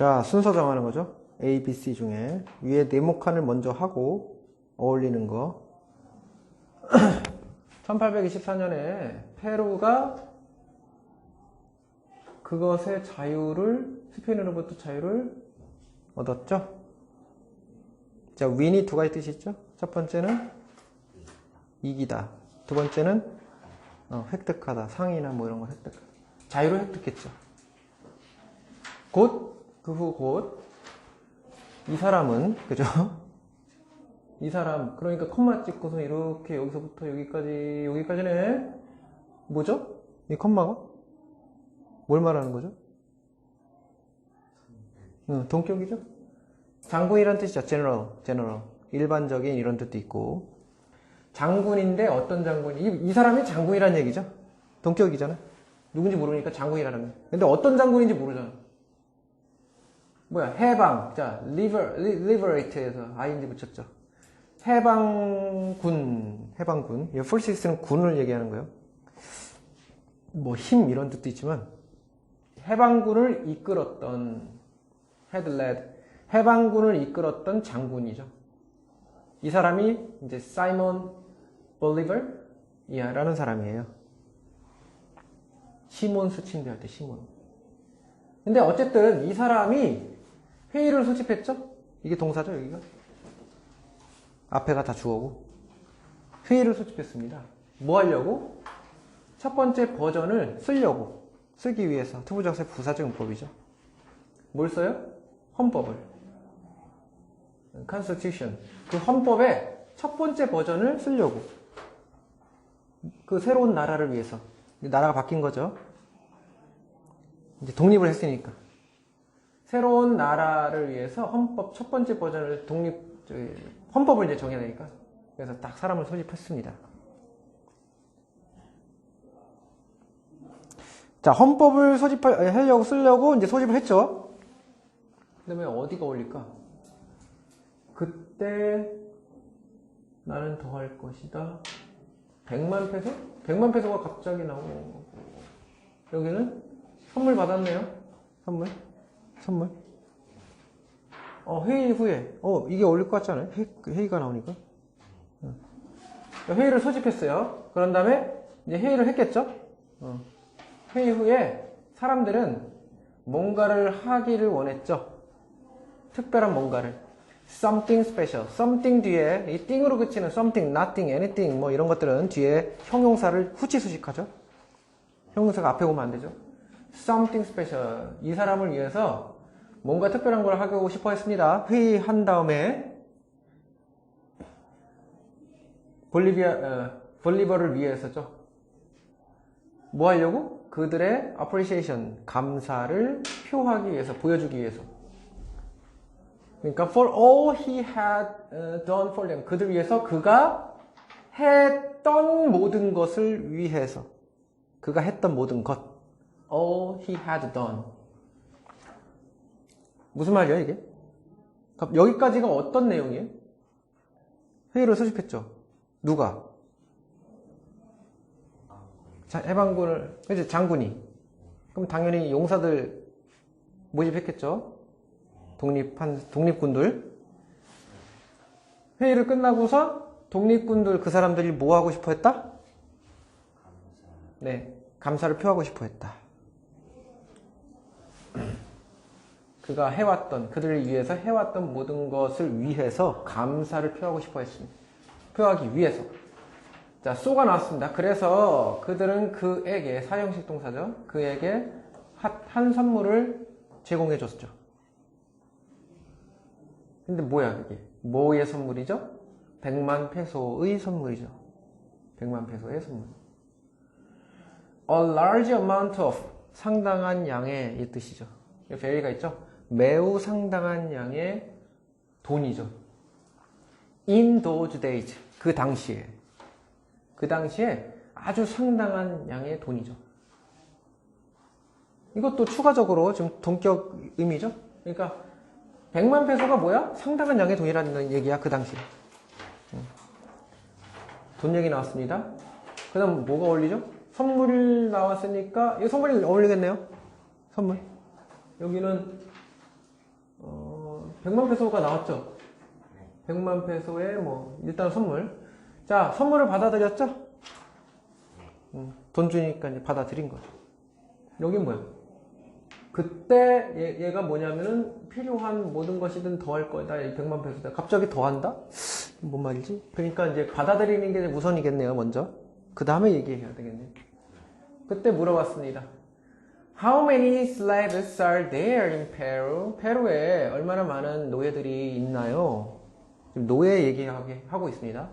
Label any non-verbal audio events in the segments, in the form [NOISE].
자, 순서 정하는 거죠. A, B, C 중에 위에 네모 칸을 먼저 하고 어울리는 거. [CLEARS THROAT] 1824년에 페루가 그것의 자유를 스페인으로부터 자유를 얻었죠. 자, 윈이 두 가지 뜻이 있죠. 첫 번째는 이기다. 두 번째는 어, 획득하다. 상이나 뭐 이런 거 획득하다. 자유를 획득했죠. 곧, 그 후 곧, 이 사람은, 그죠? 이 사람, 그러니까 컴마 찍고서 이렇게 여기서부터 여기까지, 여기까지네? 뭐죠? 이 컴마가? 뭘 말하는 거죠? 응, 동격이죠? 장군이란 뜻이 죠. general, general. 일반적인 이런 뜻도 있고. 장군인데 어떤 장군 이, 이, 이 사람이 장군이란 얘기죠? 동격이잖아. 누군지 모르니까 장군이라는. 근데 어떤 장군인지 모르잖아. 뭐야, 해방. 자, liber, liberate에서 ing 붙였죠. 해방군, 해방군. 이 forces는 군을 얘기하는 거예요. 뭐, 힘 이런 뜻도 있지만, 해방군을 이끌었던, led, 해방군을 이끌었던 장군이죠. 이 사람이 이제 사이먼 볼리버라는 사람이에요. 시몬 수침대 할 때 시몬. 근데 어쨌든 이 사람이 회의를 소집했죠? 이게 동사죠, 여기가? 앞에가 다 주어고. 회의를 소집했습니다. 뭐 하려고? 첫 번째 버전을 쓰려고. 쓰기 위해서. 투부정사의 부사적 용법이죠. 뭘 써요? 헌법을. Constitution. 그 헌법의 첫 번째 버전을 쓰려고. 그 새로운 나라를 위해서. 나라가 바뀐 거죠. 이제 독립을 했으니까. 새로운 나라를 위해서 헌법 첫 번째 버전을 독립, 헌법을 이제 정해야 되니까. 그래서 딱 사람을 소집했습니다. 자, 헌법을 소집하려고 쓰려고 이제 소집을 했죠. 그 다음에 어디가 어울릴까? 그때 나는 더 할 것이다. 100만 페소? 100만 페소가 갑자기 나오고 여기는 선물 받았네요. 선물. 선물. 어, 회의 후에. 어, 이게 어울릴 것 같지 않아요? 회의, 가 나오니까. 어. 회의를 소집했어요. 그런 다음에 이제 회의를 했겠죠? 어. 회의 후에 사람들은 뭔가를 하기를 원했죠. 특별한 뭔가를. something special. something 뒤에 이 띵으로 그치는 something, nothing, anything 뭐 이런 것들은 뒤에 형용사를 후치수식하죠. 형용사가 앞에 오면 안 되죠. Something special. 이 사람을 위해서 뭔가 특별한 걸 하고 싶어 했습니다. 회의한 다음에 볼리비아, 어, 볼리버를 위해서죠. 뭐 하려고? 그들의 appreciation, 감사를 표하기 위해서, 보여주기 위해서. 그러니까 for all he had done for them. 그들 위해서 그가 했던 모든 것을 위해서. 그가 했던 모든 것. All he had done. 무슨 말이야, 이게? 여기까지가 어떤 내용이에요? 회의를 소집했죠. 누가? 자, 해방군을, 이제 장군이. 그럼 당연히 용사들 모집했겠죠. 독립한, 독립군들. 회의를 끝나고서 독립군들 그 사람들이 뭐 하고 싶어 했다? 네. 감사를 표하고 싶어 했다. 그가 해왔던, 그들을 위해서 해왔던 모든 것을 위해서 감사를 표하고 싶어 했습니다. 표하기 위해서. 자, 쏘가 나왔습니다. 그래서 그들은 그에게, 사형식 동사죠. 그에게 한 선물을 제공해 줬죠. 근데 뭐야, 그게? 뭐의 선물이죠? 100만 페소의 선물이죠. 100만 페소의 선물. A large amount of 상당한 양의 이 뜻이죠. very가 있죠. 매우 상당한 양의 돈이죠. In those days 그 당시에 그 당시에 아주 상당한 양의 돈이죠. 이것도 추가적으로 좀 동격 의미죠. 그러니까 100만 페소가 뭐야? 상당한 양의 돈이라는 얘기야 그 당시에. 돈 얘기 나왔습니다. 그 다음 뭐가 어울리죠? 선물 나왔으니까 이 선물이 어울리겠네요. 선물. 여기는 100만 페소가 나왔죠? 100만 페소의 뭐 일단 선물. 자, 선물을 받아들였죠? 음, 돈 주니까 이제 받아들인 거죠. 여긴 뭐야? 그때 얘, 얘가 뭐냐면은 필요한 모든 것이든 더할 거다. 이 100만 페소다. 갑자기 더한다? 뭔 말이지? 그러니까 이제 받아들이는 게 우선이겠네요, 먼저. 그 다음에 얘기해야 되겠네. 그때 물어봤습니다. How many slaves are there in Peru? 페루에 얼마나 많은 노예들이 있나요? 지금 노예 얘기하게 하고 있습니다.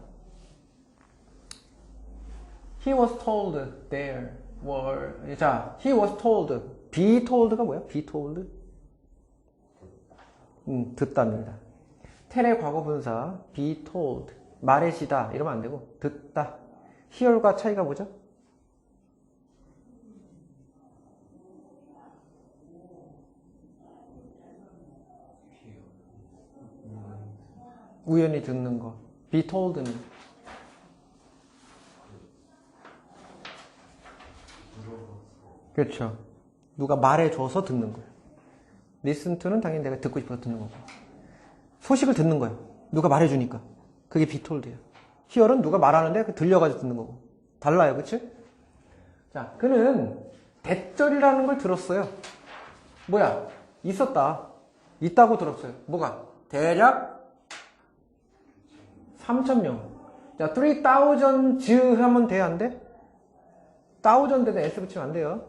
He was told there were 자, he was told be told가 뭐야? be told? 음, 듣답니다. 텔의 과거 분사 be told 말해시다 이러면 안 되고 듣다. hear과 차이가 뭐죠? 우연히 듣는 거. be told는 그렇죠. 누가 말해줘서 듣는 거예요. listen to는 당연히 내가 듣고 싶어서 듣는 거고. 소식을 듣는 거예요. 누가 말해주니까. 그게 be told예요. hear은 누가 말하는데 그 들려가지고 듣는 거고. 달라요. 그치? 자, 그는 대절이라는 걸 들었어요. 뭐야? 있었다. 있다고 들었어요. 뭐가? 대략 3,000명. 자, 3,000 즈 하면 돼, 안 돼? 1,000 대도 S 붙이면 안 돼요.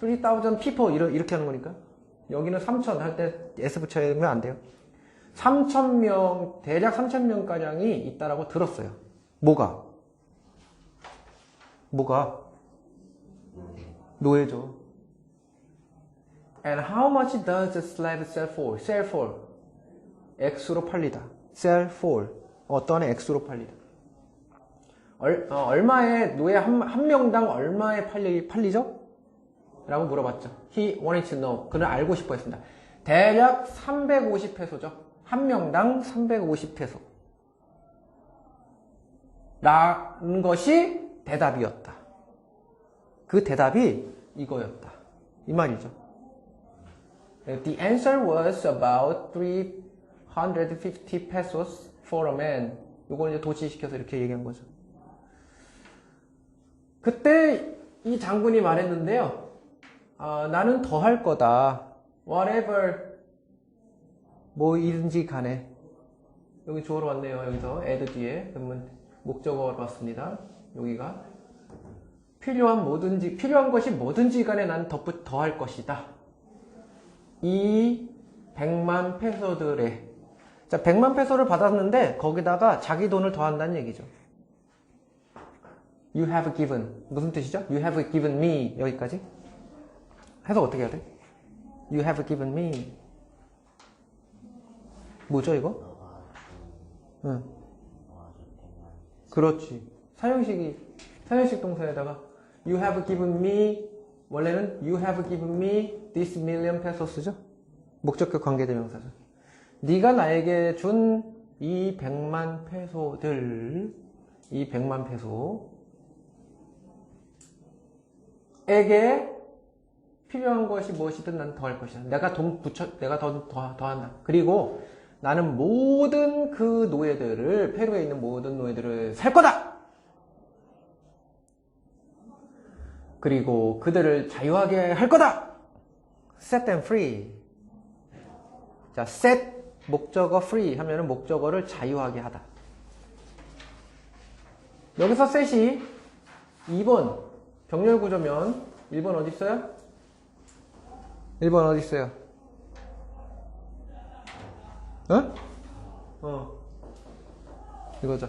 3,000 people 이렇게 하는 거니까. 여기는 3,000 할 때 S 붙여면 안 돼요. 3,000명, 대략 3,000명가량이 있다라고 들었어요. 뭐가? 뭐가? 노예죠. And how much does a slave sell for? sell for. X로 팔리다. sell for. 어떤 X로 팔리다. 얼, 어, 마에 노예 한, 한 명당 얼마에 팔리, 팔리죠? 라고 물어봤죠. He wanted to know. 그는 알고 싶어 했습니다. 대략 350페소죠. 한 명당 350페소. 라는 것이 대답이었다. 그 대답이 이거였다. 이 말이죠. The answer was about 350 pesos for a man. 이걸 이제 도치시켜서 이렇게 얘기한 거죠. 그때 이 장군이 말했는데요. 아, 나는 더 할 거다. whatever 뭐이든지 간에 여기 주어로 왔네요. 여기서 add 뒤에 그러면 목적어로 왔습니다. 여기가 필요한 뭐든지 필요한 것이 뭐든지 간에 난 더 할 것이다. 이 100만 페소들의 자 100만 페소를 받았는데 거기다가 자기 돈을 더한다는 얘기죠. You have given 무슨 뜻이죠? You have given me 여기까지 해석 어떻게 해야 돼? You have given me 뭐죠 이거? 응. 그렇지 사형식이 사형식 동사에다가 You have given me 원래는 You have given me this million pesos죠? 목적격 관계대명사죠. 네가 나에게 준 이 100만 페소들 이 100만 페소 에게 필요한 것이 무엇이든 난 더할 것이다. 내가 돈 붙여, 내가 더, 더, 더 한다. 그리고 나는 모든 그 노예들을, 페루에 있는 모든 노예들을 살 거다! 그리고 그들을 자유하게 할 거다! set them free. 자, set 목적어 free 하면은 목적어를 자유하게 하다. 여기서 set이 2번 병렬 구조면 1번 어디 있어요? 1번 어디 있어요? 어? 어. 이거죠.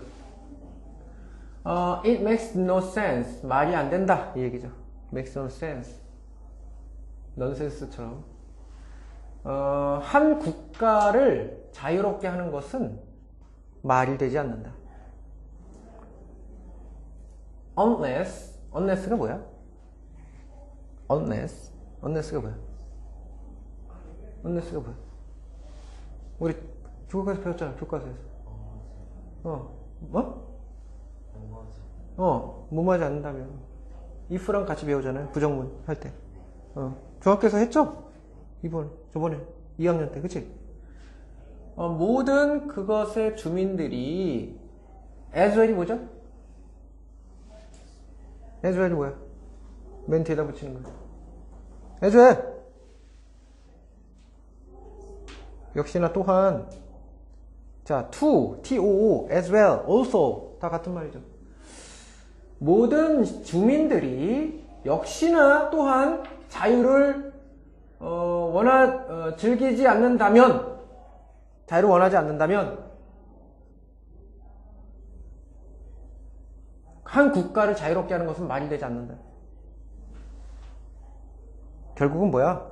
어, it makes no sense. 말이 안 된다. 이 얘기죠. makes no sense. 넌센스처럼. 어, 한 국가를 자유롭게 하는 것은 말이 되지 않는다. unless, unless가 뭐야? unless, unless가 뭐야? unless가 뭐야? 우리 교과서 배웠잖아, 교과서에서. 어, 뭐? 어, 뭐하지 않는다면. if랑 같이 배우잖아요, 부정문 할 때. 어, 중학교에서 했죠? 이번, 저번에, 2학년 때, 그치? 어, 모든 그것의 주민들이 as well이 뭐죠? as well이 뭐야? 맨 뒤에다 붙이는 거야. as well. 역시나 또한 자, to, to, as well, also 다 같은 말이죠. 모든 주민들이 역시나 또한 자유를 어, 원하 어, 즐기지 않는다면 자유를 원하지 않는다면 한 국가를 자유롭게 하는 것은 말이 되지 않는다. 결국은 뭐야?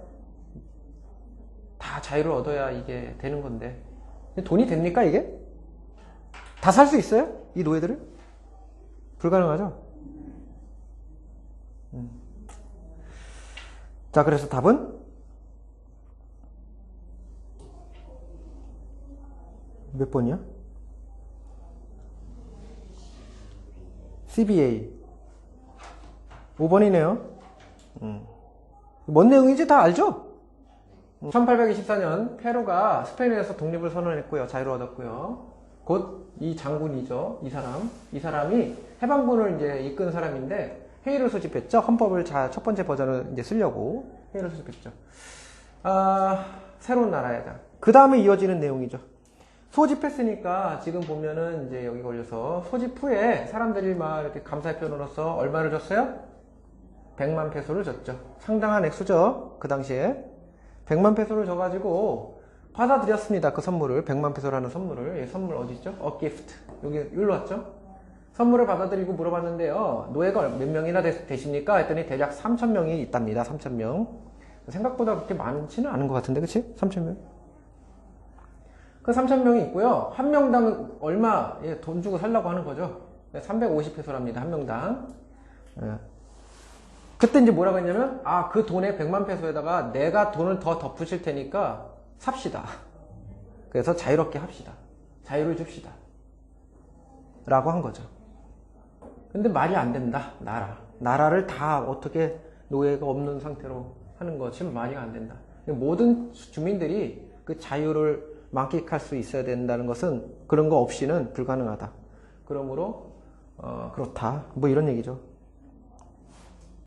다 자유를 얻어야 이게 되는 건데 돈이 됩니까 이게? 다 살 수 있어요? 이 노예들을? 불가능하죠? 음. 자 그래서 답은 몇 번이야? CBA 5번이네요. 음. 뭔 내용인지 다 알죠? 1824년 페루가 스페인에서 독립을 선언했고요. 자유를 얻었고요. 곧 이 장군이죠. 이 사람. 이 사람이 해방군을 이제 이끈 사람인데 회의를 소집했죠. 헌법을 자, 첫 번째 버전을 이제 쓰려고 회의를 소집했죠. 아, 새로운 나라에다. 그 다음에 이어지는 내용이죠. 소집했으니까 지금 보면은 이제 여기 걸려서 소집 후에 사람들이 막 이렇게 감사의 표현으로서 얼마를 줬어요? 100만 페소를 줬죠. 상당한 액수죠. 그 당시에. 100만 페소를 줘가지고 받아들였습니다. 그 선물을. 100만 페소라는 선물을. 이 선물 어디 있죠? 어, 기프트. 여기, 여기로 왔죠? 선물을 받아들이고 물어봤는데요. 노예가 몇 명이나 되, 십니까 했더니 대략 3,000명이 있답니다. 3,000명. 생각보다 그렇게 많지는 않은 것 같은데, 그치? 3,000명. 그 3,000명이 있고요. 한 명당 얼마 예, 돈 주고 살라고 하는 거죠. 350페소랍니다. 한 명당. 예. 그때 이제 뭐라고 했냐면, 아, 그 돈에 100만 페소에다가 내가 돈을 더 덧붙일 테니까 삽시다. 그래서 자유롭게 합시다. 자유를 줍시다. 라고 한 거죠. 근데 말이 안 된다. 나라. 나라를 다 어떻게 노예가 없는 상태로 하는 것이 말이 안 된다. 모든 주민들이 그 자유를 만끽할 수 있어야 된다는 것은 그런 거 없이는 불가능하다. 그러므로 어, 그렇다. 뭐 이런 얘기죠.